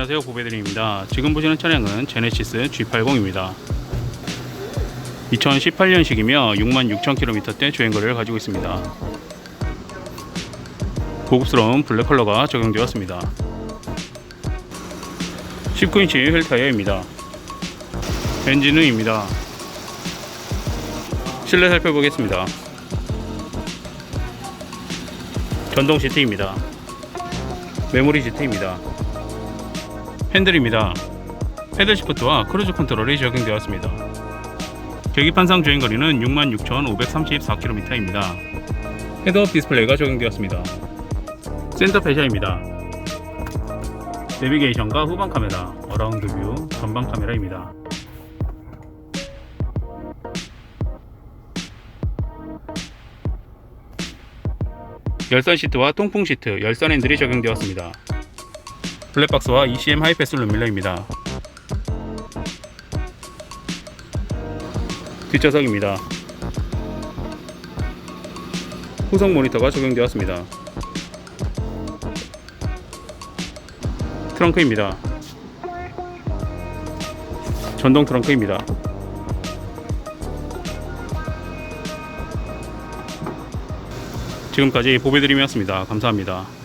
안녕하세요. 보배드림입니다. 지금 보시는 차량은 제네시스 G80입니다. 2018년식이며 66,000km대 주행거리를 가지고 있습니다. 고급스러운 블랙 컬러가 적용되었습니다. 19인치 휠 타이어입니다. 엔진음입니다. 실내 살펴보겠습니다. 전동 시트입니다. 메모리 시트입니다 핸들입니다. 패들 시프트와 크루즈 컨트롤이 적용되었습니다. 계기판상 주행거리는 66,534km입니다. 헤드업 디스플레이가 적용되었습니다. 센터 페시아입니다. 내비게이션과 후방 카메라, 어라운드 뷰, 전방 카메라입니다. 열선 시트와 통풍 시트, 열선 핸들이 적용되었습니다. 블랙박스와 ECM 하이패스 룸밀러입니다. 뒷좌석입니다. 후속 모니터가 적용되었습니다. 트렁크입니다. 전동 트렁크입니다. 지금까지 보배드림이었습니다. 감사합니다.